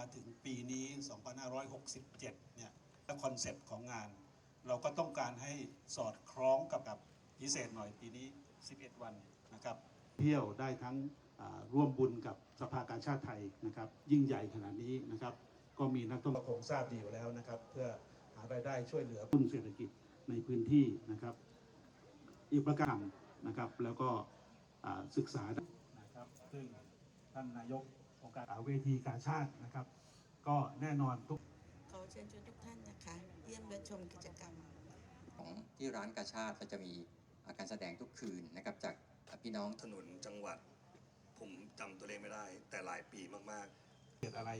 มาถึงปีนี้ 2567 เนี่ยและคอนเซปต์ของงาน เราก็ต้องการให้สอดคล้องกับกับพิเศษหน่อยปีนี้ 11 วันนะครับ เที่ยวได้ทั้งร่วมบุญกับสภากาชาติไทยนะครับ ยิ่งใหญ่ขนาดนี้นะครับ ก็มีนักท่องเที่ยวคงทราบดีอยู่แล้วนะครับ เพื่อหารายได้ช่วยเหลือหุ้นเศรษฐกิจในพื้นที่นะครับ อีกประการนะครับแล้วก็ศึกษานะครับ ซึ่งท่านนายก องค์การเวทีกาชาตินะครับ ก็แน่นอนทุกขอเชิญชวนทุกท่านนะคะ เยี่ยมและชมกิจกรรม ของที่ร้านกาชาติก็จะมีอาการแสดงทุกคืนนะครับ จากพี่น้องถนนจังหวัด ผมจำตัวเลขไม่ได้ แต่หลายปีมากๆเหตุอะไร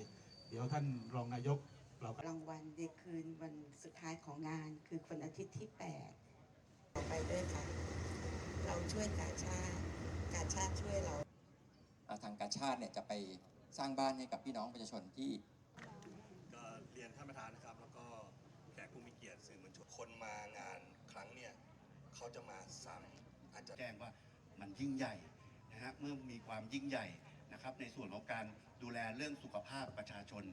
เดี๋ยวท่านรองนายกเราก็รางวัลในคืนวันสุดท้ายของงานคือวันอาทิตย์ที่ 8 ต่อไปด้วยค่ะ เราช่วยกาชาติกาชาติช่วยเราอ่าทาง กาชาติเนี่ยจะไปสร้างบ้านให้กับพี่น้องประชาชนที่ก็เรียนท่านประธานนะครับ แล้วก็แขกผู้มีเกียรติสื่อมวลชนคนมางานครั้งเนี่ยเขาจะมาซ้ำอาจจะแจ้งว่ามันยิ่งใหญ่นะฮะเมื่อมีความยิ่งใหญ่นะครับ ในส่วนของการดูแลเรื่องสุขภาพประชาชน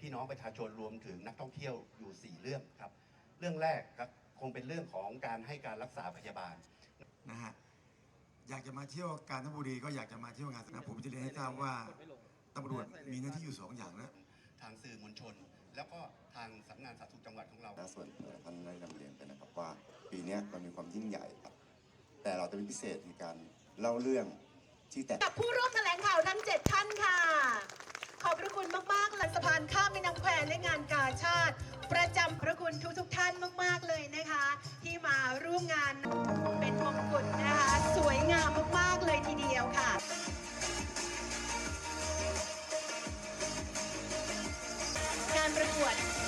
พี่น้องประชาชนรวมถึงนักท่องเที่ยวอยู่ 4 เรื่องครับ เรื่องแรกครับคงเป็นเรื่องของการให้การรักษาพยาบาลนะฮะ อยากจะมาเที่ยวกาญจนบุรีก็อยากจะมาเที่ยวงานนะผมจะเรียนให้ทราบว่าตำรวจมีหน้าที่อยู่สองอย่างนะ ทางสื่อมวลชน แล้วก็ทางสำนักงานสาธารณสุขจังหวัดของเรา และส่วนตัวท่านได้นำเรียนไปนะครับว่า ปีเนี้ยมันมีความยิ่งใหญ่ครับ แต่เราจะมีพิเศษในการเล่าเรื่องที่แตกกับผู้ร่วมแถลงข่าวทั้ง7ท่านค่ะ ขอบพระคุณมากๆเลยสะพานข้ามแม่น้ำแควและงานกาชาติ ประจำพระคุณทุก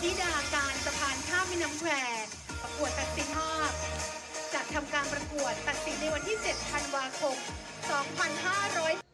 ธิดาการสะพานข้ามแม่น้ำแควประกวดตัดสินภาพจัดทำการประกวดตัดสินในวันที่ 7 ธันวาคม 2500